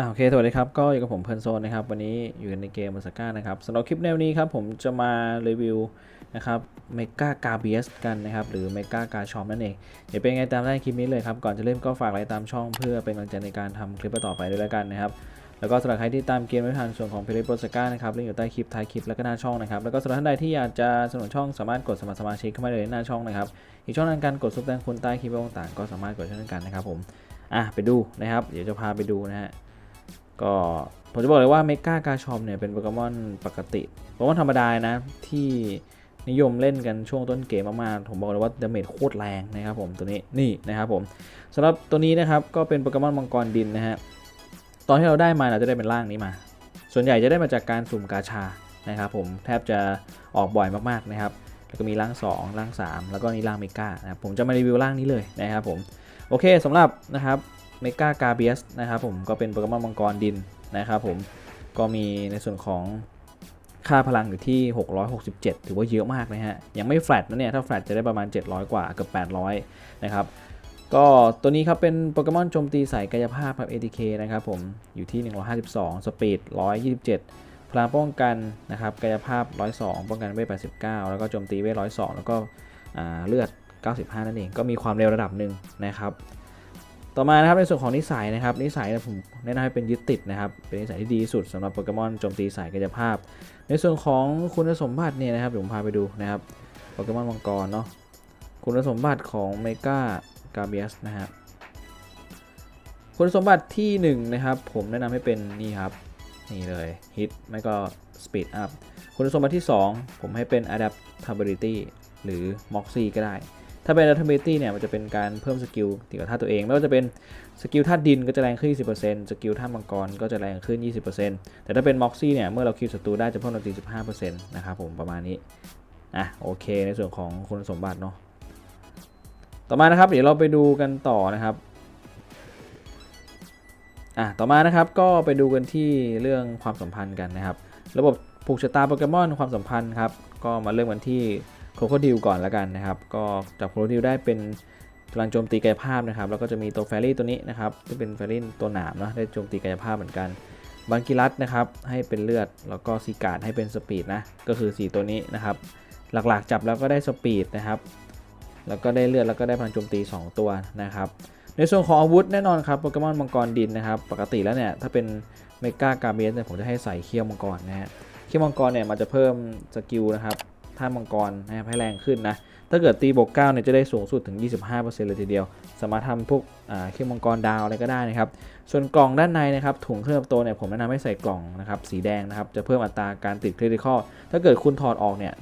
อ่าโอเค สวัสดีครับ ก็อยู่กับผมเพลิร์นโซนนะครับ วันนี้อยู่ในเกมมาสก้านะครับสำหรับคลิปแนวนี้ครับ ผมจะมารีวิวนะครับเมกากาเบียสกันนะครับ หรือเมกากาชอมนั่นเอง เดี๋ยวเป็นไงตามได้คลิปนี้เลยครับ ก่อนจะเริ่มก็ฝากไลค์ตามช่องเพื่อเป็นกำลังใจในการทำคลิปต่อไปด้วยแล้วกันนะครับ แล้วก็สำหรับใครที่ตามเกมไม่ทันส่วนของเพลิโปรสก้านะครับลิงก์อยู่ใต้คลิปท้ายคลิปแล้วก็หน้าช่องนะครับ แล้วก็สำหรับท่านใดที่อยากจะสนับสนุนช่องสามารถกดสมัครสมาชิกเข้ามาเลยในหน้าช่องนะครับ อีกช่องทางการกดซุปแตงคุณใต้คลิปต่างๆก็สามารถกดเช่นกันนะครับผม อะไปดูนะครับ เดี๋ยวจะพาไปดูนะฮะ ก็ผมจะบอกเลยว่าเมกากาชอมเนี่ยเป็นโปเกมอนปกติโปเกมอนธรรมดานะ ที่นิยมเล่นกันช่วงต้นเกมมากๆ ผมบอกเลยว่าดาเมจโคตรแรงนะครับผมตัวนี้นี่นะครับผมสำหรับตัวนี้นะครับก็เป็นโปเกมอนมังกรดินนะฮะตอนที่เราได้มาเราจะได้เป็นร่างนี้มา ส่วนใหญ่จะได้มาจากการสุ่มกาชานะครับผมแทบจะออกบ่อยมากๆนะครับแล้วก็มีร่าง 2 ร่าง 3 แล้วก็นี่ร่างเมกานะครับผมจะมารีวิวร่างนี้เลยนะครับผมโอเคสำหรับนะครับ เมกากาเบียสนะครับผมก็เป็นโปเกมอนมังกรดินนะครับผมก็มีในส่วนของค่าพลังอยู่ที่ 667 ถือว่าเยอะมากนะฮะ ยังไม่แฟลตนะเนี่ย ถ้าแฟลตจะได้ประมาณ 700 กว่าเกือบ800 นะครับ ก็ตัวนี้ครับเป็นโปเกมอนโจมตีสายกายภาพครับ ATK นะครับผม อยู่ที่ 152 สปีด 127 พลังป้องกันนะครับ กายภาพ 102 ป้องกันเวท 89 แล้วก็โจมตีเวท 102 แล้วก็เลือด 95 นั่นเอง ก็มีความเร็วระดับหนึ่งนะครับ ต่อมานะครับในส่วนของนิสัยนะครับนิสัยผมแนะนำให้เป็นยึดติดนะครับเป็นนิสัยที่ดีสุดสำหรับโปเกมอนโจมตีสายกายภาพ ในส่วนของคุณสมบัติเนี่ยนะครับเดี๋ยวผมพาไปดูนะครับโปเกมอนมังกรเนาะคุณสมบัติของเมกากาเบียสนะฮะคุณสมบัติที่หนึ่งนะครับผมแนะนำให้เป็นนี่ครับนี่เลยฮิตไม่ก็ Speed Up คุณสมบัติที่ 2 ผมให้เป็น Adaptability หรือ Moxie ก็ได้ ถ้าเป็น Adaptability เนี่ยมันจะเป็นการเพิ่มสกิลเกี่ยวกับธาตุตัวเองไม่ว่าจะเป็นสกิลธาตุดินก็จะแรงขึ้น 20%สกิลธาตุมังกรก็จะแรงขึ้น 20%แต่ถ้าเป็น Moxie เนี่ยเมื่อเราคิวศัตรูได้จะเพิ่มโจมตี15%นะครับผมประมาณนี้อะโอเคในส่วนของคุณสมบัติเนาะต่อมานะครับเดี๋ยวเราไปดูกันต่อนะครับอะต่อมานะครับก็ไปดูกันที่เรื่องความสัมพันธ์กันนะครับ ระบบผูกชะตาโปเกมอนความสัมพันธ์ครับก็มาเริ่มกันที่ โคโคดิลก่อนแล้วกันนะครับ ก็จากโคโคดิลได้เป็นพลังโจมตีกายภาพนะครับ แล้วก็จะมีตัวแฟรี่ตัวนี้นะครับที่เป็นแฟรี่ตัวหนามเนาะได้โจมตีกายภาพเหมือนกันบังกิรัสนะครับให้เป็นเลือดแล้วก็ซีการ์ดให้เป็นสปีดนะก็คือ 4 ตัวนี้นะครับ หลักๆจับแล้วก็ได้สปีดนะครับ แล้วก็ได้เลือดแล้วก็ได้พลังโจมตี 2 ตัวนะครับ ในส่วนของอาวุธแน่นอนครับโปเกมอนมังกรดินนะครับ ปกติแล้วเนี่ยถ้าเป็นเมกากาเบียสเนี่ยผมจะให้ใส่เขี้ยวมังกรนะฮะเขี้ยวมังกรเนี่ยมันจะเพิ่มสกิลนะครับ ท่ามังกรนะครับให้แรงขึ้นนะ ถ้าเกิดตีบวก9เนี่ยจะได้สูงสุดถึง 25%เลยทีเดียว สามารถทำพวกอ่าเขี้ยวมังกรดาวอะไรก็ได้นะครับ ส่วนกล่องด้านในนะครับถุงเครื่องเติบโตเนี่ยผมแนะนำให้ใส่กล่องนะครับสีแดงนะครับจะเพิ่มอัตราการติดคริติคอลถ้าเกิดคุณถอดออกเนี่ย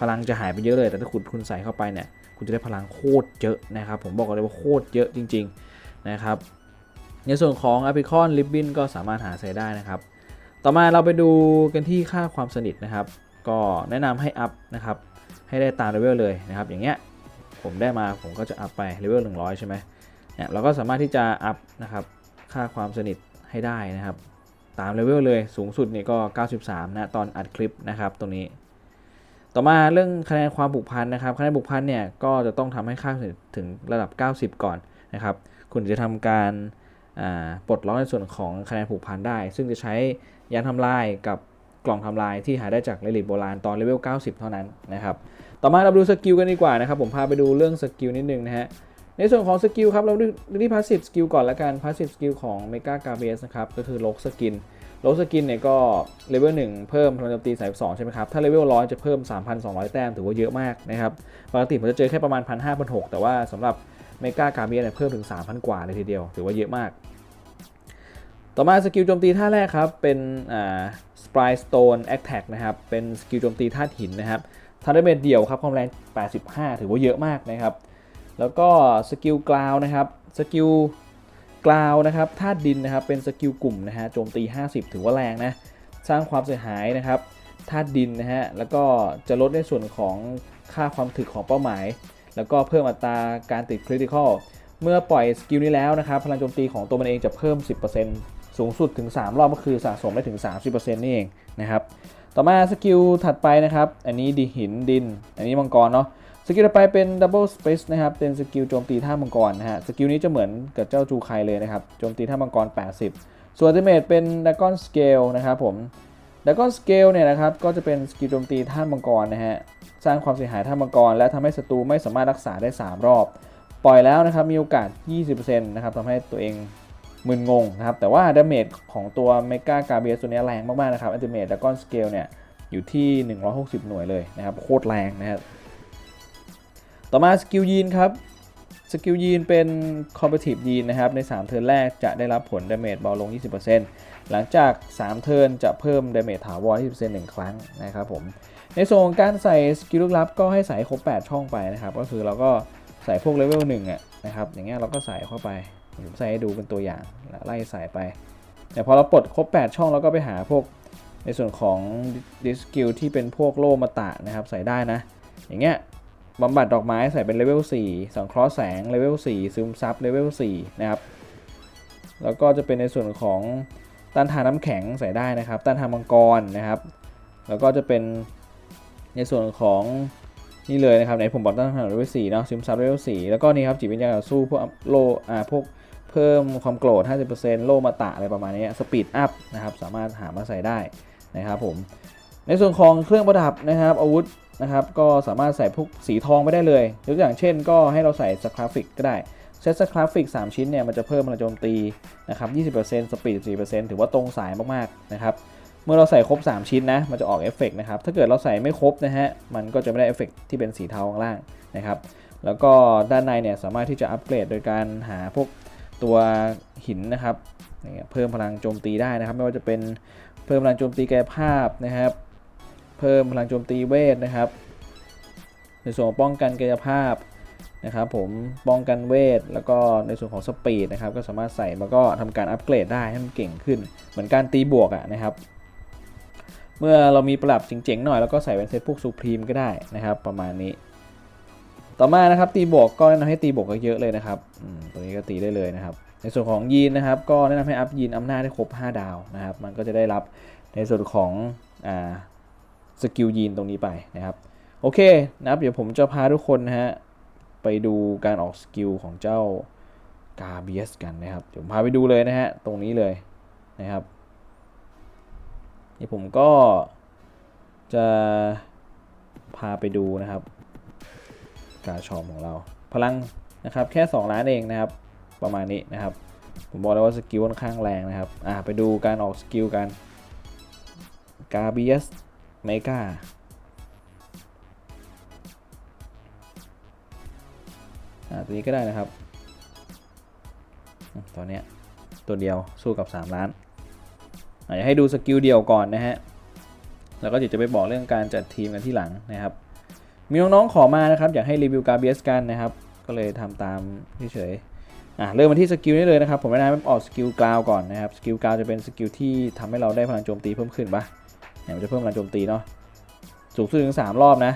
พลังจะหายไปเยอะเลย แต่ถ้าคุณคุณใส่เข้าไปเนี่ยคุณจะได้พลังโคตรเยอะนะครับ ผมบอกเลยว่าโคตรเยอะจริง ๆนะครับ ในส่วนของ a p r i c o n Ribbon ก็สามารถหาใช้ได้นะครับ ต่อมาเราไปดูกันที่ค่าความสนิทนะครับ ก็แนะนำให้อัพนะครับให้ได้ตามเลเวลเลยนะครับอย่างเงี้ยผมได้มาผมก็จะอัพไปเลเวล100 ใช่ไหมเนี่ยเราก็สามารถที่จะอัพนะครับค่าความสนิทให้ได้นะครับ ตามเลเวลเลยสูงสุดนี่ก็ 93 นะตอนอัดคลิปนะครับตรงนี้ ต่อมาเรื่องคะแนนความผูกพันนะครับคะแนนผูกพันเนี่ยก็จะต้องทำให้ค่าสนิทถึงระดับ 90 ก่อนนะครับ คุณจะทำการปลดล็อกในส่วนของคะแนนผูกพันได้ ซึ่งจะใช้ยานทำลายกับ กล่องทำลายที่หาได้จากเรลิตโบราณตอนเลเวล 90 เท่านั้นนะครับ ต่อมาเราดูสกิลกันดีกว่านะครับ ผมพาไปดูเรื่องสกิลนิดนึงนะฮะ ในส่วนของสกิลครับ เราดูที่พาสซีฟสกิลก่อนละกันพาสซีฟสกิลของเมกากาเบสนะครับ ก็คือลกสกินลกสกินเนี่ยก็เลเวล1เพิ่มพลังโจมตี32ใช่ไหมครับ ถ้าเลเวล100 จะเพิ่ม 3,200 แต้มถือว่าเยอะมากนะครับปกติผมจะเจอแค่ประมาณ 1,500 1,600แต่ว่าสำหรับเมกากาเบสเนี่ยเพิ่มถึง 3,000 กว่าเลยทีเดียว ถือว่าเยอะมาก ต่อมาสกิลโจมตีท่าแรกครับ เป็นอ่าสปายสโตนแอคแท็กนะครับ เป็นสกิลโจมตีธาตุหินนะครับทาร์เดเมจเดี่ยวครับความแรง 85 ถือว่าเยอะมากนะครับ แล้วก็สกิลกราวนะครับสกิลกราวนะครับธาตุดินนะครับเป็นสกิลกลุ่มนะฮะโจมตี 50 ถือว่าแรงนะสร้างความเสียหายนะครับธาตุดินนะฮะแล้วก็จะลดในส่วนของค่าความถึกของเป้าหมาย แล้วก็เพิ่มอัตราการติดคริติคอลเมื่อปล่อยสกิลนี้แล้วนะครับพลังโจมตีของตัวมันเองจะเพิ่ม 10% สูงสุดถึง 3 รอบก็คือสะสมได้ถึง 30%นี่เองนะครับต่อมาสกิลถัดไปนะครับ อันนี้ดีหินดิน อันนี้มังกรเนาะสกิลต่อไปเป็น Double Space นะครับ เป็นสกิลโจมตีท่ามังกรนะฮะสกิลนี้จะเหมือนกับเจ้าจูไคเลยนะครับโจมตีท่ามังกร 80 ส่วนอัลติเมทเป็นดากกอนสเกลนะครับผมดากกอนสเกลเนี่ยนะครับก็จะเป็นสกิลโจมตีท่ามังกรนะฮะสร้างความเสียหายท่ามังกร และทำให้ศัตรูไม่สามารถรักษาได้ 3 รอบ ปล่อยแล้วนะครับมีโอกาส 20%นะครับทำให้ตัวเอง มึนงงนะครับ แต่ว่าดาเมจของตัวเมกากาเบียตัวนี้แรงมาก ๆ นะครับอัลติเมทดากอนสเกลเนี่ย อยู่ที่ 160 หน่วยเลยนะครับ โคตรแรงนะครับต่อมาสกิลยีนครับสกิลยีนเป็น competitive ยีนนะครับ ใน 3 เทิร์นแรกจะได้รับผลดาเมจเบาลง 20%หลังจาก 3 เทิร์นจะเพิ่มดาเมจถาวร 20%หนึ่งครั้งนะครับผม ในส่วนของการใส่สกิลลึกลับก็ให้ใส่ครบ 8 ช่องไปนะครับ ก็คือเราก็ใส่พวกเลเวลหนึ่งอะนะครับ อย่างเงี้ยเราก็ใส่เข้าไป ผมใส่ให้ดูเป็นตัวอย่างไล่ใส่ไป แต่พอเราปลดครบ 8 ช่องเราก็ไปหาพวกในส่วนของดิสกิลที่เป็นพวกโลมาตะนะครับใส่ได้นะ อย่างเงี้ยบำบัดดอกไม้ใส่เป็นเลเวล4สังเคราะห์แสงเลเวล4ซึมซับเลเวล4นะครับ แล้วก็จะเป็นในส่วนของต้านทานน้ำแข็งใส่ได้นะครับ ต้านทานมังกรนะครับ แล้วก็จะเป็นในส่วนของนี่เลยนะครับไหนผมบอกต้านทานเลเวล4เนาะซึมซับเลเวล4แล้วก็นี่ครับจิตวิญญาณสู้พวกโลอ่าพวก เพิ่มความโกรธ 50%โลมาตะอะไรประมาณนี้สปีดอัพนะครับสามารถหามาใส่ได้นะครับผมในส่วนของเครื่องประดับนะครับอาวุธนะครับก็สามารถใส่พวกสีทองไปได้เลยยกอย่างเช่น ก็ให้เราใส่สคราฟิกก็ได้เซตสคราฟิก3ชิ้นเนี่ยมันจะเพิ่มพลังโจมตีนะครับ 20%สปีด4%ถือว่าตรงสายมากๆนะครับเมื่อเราใส่ครบ 3 ชิ้นนะมันจะออกเอฟเฟกนะครับถ้าเกิดเราใส่ไม่ครบนะฮะมันก็จะไม่ได้เอฟเฟกที่เป็นสีเทาข้างล่างนะครับแล้วก็ด้านในเนี่ยสามารถที่จะอัปเกรดโดยการหาพวก ตัวหินนะครับเพิ่มพลังโจมตีได้นะครับ ไม่ว่าจะเป็นเพิ่มพลังโจมตีกายภาพนะครับ เพิ่มพลังโจมตีเวทนะครับ ในส่วนของป้องกันกายภาพนะครับผมป้องกันเวท แล้วก็ในส่วนของสปีดนะครับ ก็สามารถใส่แล้วก็ทำการอัปเกรดได้ให้มันเก่งขึ้น เหมือนการตีบวกอะนะครับ เมื่อเรามีปรับเจ๋งๆหน่อยแล้วก็ใส่เป็นเซตพวกซูพรีมก็ได้นะครับ ประมาณนี้ ต่อมานะครับตีบวกก็แนะนำให้ตีบวกก็เยอะเลยนะครับตัวนี้ก็ตีได้เลยนะครับ ในส่วนของยีนนะครับ ก็แนะนำให้อัพยีนอำนาจได้ครบ 5 ดาวนะครับ มันก็จะได้รับในส่วนของอ่าสกิลยีนตรงนี้ไปนะครับ โอเคนะครับเดี๋ยวผมจะพาทุกคนนะฮะไปดูการออกสกิลของเจ้ากาเบียสกันนะครับเดี๋ยวพาไปดูเลยนะฮะตรงนี้เลยนะครับนี่ผมก็จะพาไปดูนะครับ การชอมของเรา พลังนะครับแค่ 2 ล้านเองนะครับ ประมาณนี้นะครับ ผมบอกแล้วว่าสกิลค่อนข้างแรงนะครับอ่าไปดูการออกสกิลกันกาเบียสเมกาอ่าตัวนี้ก็ได้นะครับตัวเนี้ยตัวเดียวสู้กับ 3 ล้านอะอยากให้ดูสกิลเดียวก่อนนะฮะ แล้วก็เดี๋ยวจะไปบอกเรื่องการจัดทีมกันที่หลังนะครับ มีน้องๆขอมานะครับ อยากให้รีวิวกาเบียสกันนะครับ ก็เลยทำตามเฉยๆอะเริ่มมาที่สกิลนี้เลยนะครับ ผมแนะนำให้ออกสกิลกราวก่อนนะครับสกิลกราวจะเป็นสกิลที่ทำให้เราได้พลังโจมตีเพิ่มขึ้นปะเนี่ยมันจะเพิ่มพลังโจมตีเนาะสูงสุดถึง 3 รอบนะ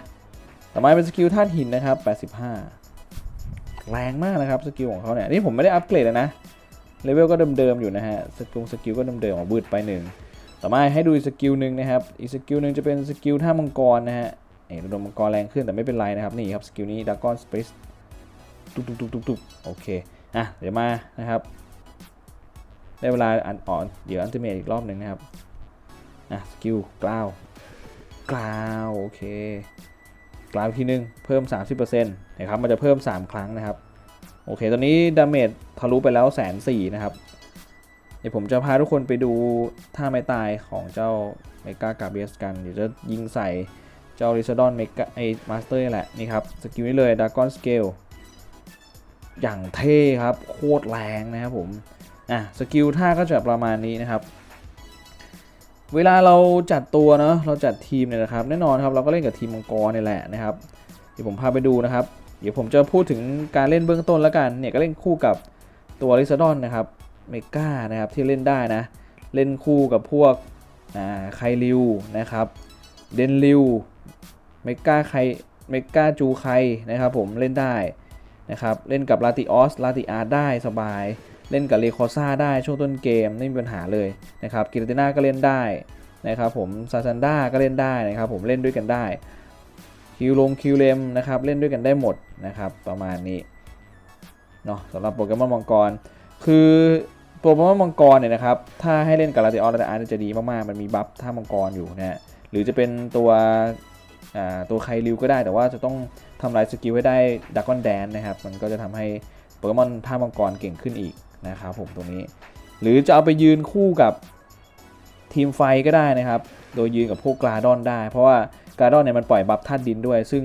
ต่อมาเป็นสกิลธาตุหินนะครับ 85 แรงมากนะครับสกิลของเขาเนี่ยนี่ผมไม่ได้อัปเกรดนะเลเวลก็เดิมๆอยู่นะฮะสกิลสกิลก็เดิมๆของบืดไปหนึ่งต่อมาให้ดูอีกสกิลหนึ่งนะครับอีกสกิลหนึ่งจะเป็นสกิลท่ามังกรนะฮะ เอ๋ระดมมังกรแรงขึ้นแต่ไม่เป็นไรนะครับ นี่ครับสกิลนี้ดากอนสเปซตุกตุกตุกตุกตุกโอเค อะ เดี๋ยวมานะครับ ได้เวลาอันอ่อน เดี๋ยวอันติเมทอีกรอบหนึ่งนะครับ อะ สกิลกล้าวกล้าวโอเคกล้าวทีนึง เพิ่ม 30%นะครับ มันจะเพิ่ม 3 ครั้งนะครับ โอเค ตอนนี้ดาเมจทะลุไปแล้วแสนสี่นะครับ เดี๋ยวผมจะพาทุกคนไปดูท่าไม้ตายของเจ้าเมกากาเบียสกัน เดี๋ยวจะยิงใส่ เจ้าริซาดอนเมกาไอมาสเตอร์นี่แหละนี่ครับสกิลนี้เลยดากอนสเกลอย่างเท่ครับ โคตรแรงนะครับผมอะสกิลท่าก็จะประมาณนี้นะครับ เวลาเราจัดตัวเนาะเราจัดทีมเนี่ยนะครับ แน่นอนครับเราก็เล่นกับทีมมังกรนี่แหละนะครับเดี๋ยวผมพาไปดูนะครับ เดี๋ยวผมจะพูดถึงการเล่นเบื้องต้นแล้วกันเนี่ยก็เล่นคู่กับตัวลิซาดอนนะครับเมกานะครับที่เล่นได้นะ เล่นคู่กับพวกอ่าไคลิวนะครับเดนลิว เมกาไครเมกาจูไครนะครับผมเล่นได้นะครับเล่นกับลาติออสลาติอาร์ได้สบาย เล่นกับเลคอซ่าได้ช่วงต้นเกมไม่มีปัญหาเลยนะครับกิรติน่าก็เล่นได้นะครับผมซาซันด้าก็เล่นได้นะครับผมเล่นด้วยกันได้คิวลงคิวเลมนะครับเล่นด้วยกันได้หมดนะครับประมาณนี้เนาะสำหรับโปเกมอนมังกร คือโปเกมอนมังกรเนี่ยนะครับถ้าให้เล่นกับลาติออสและอาร์จะดีมากๆมันมีบัฟท่ามังกรอยู่นะฮะหรือจะเป็นตัว ตัวไคลิวก็ได้แต่ว่าจะต้องทำลายสกิลให้ได้ดักกอนแดนนะครับ มันก็จะทำให้โปเกมอนท่ามังกรเก่งขึ้นอีกนะครับผมตัวนี้ หรือจะเอาไปยืนคู่กับทีมไฟก็ได้นะครับ โดยยืนกับพวกกราดอนได้ เพราะว่ากราดอนเนี่ยมันปล่อยบัฟธาตุดินด้วย ซึ่ง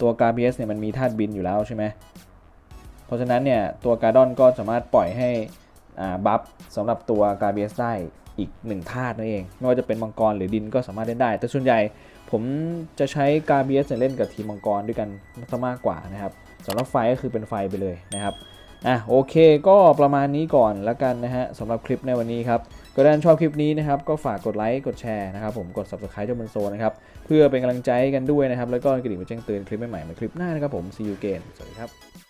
ตัวกาเบียสเนี่ยมันมีธาตุบินอยู่แล้วใช่ไหมเพราะฉะนั้นเนี่ยตัวการ์ดอนก็สามารถปล่อยให้อ่าบัฟสำหรับตัวกาเบียสได้ อีกหนึ่งธาตุนั่นเอง ไม่ว่าจะเป็นมังกรหรือดินก็สามารถเล่นได้ แต่ส่วนใหญ่ผมจะใช้กาเบียสเล่นกับทีมมังกรด้วยกันซะมากกว่านะครับสำหรับไฟก็คือเป็นไฟไปเลยนะครับอะโอเคก็ประมาณนี้ก่อนแล้วกันนะฮะสำหรับคลิปในวันนี้ครับก็ถ้านชอบคลิปนี้นะครับก็ฝากกดไลค์กดแชร์นะครับผมกด subscribe เจ้าบนโซนะครับเพื่อเป็นกำลังใจกันด้วยนะครับแล้วก็กระดิ่งมาแจ้งเตือนคลิปใหม่ๆในคลิปหน้านะครับผม see you again สวัสดีครับ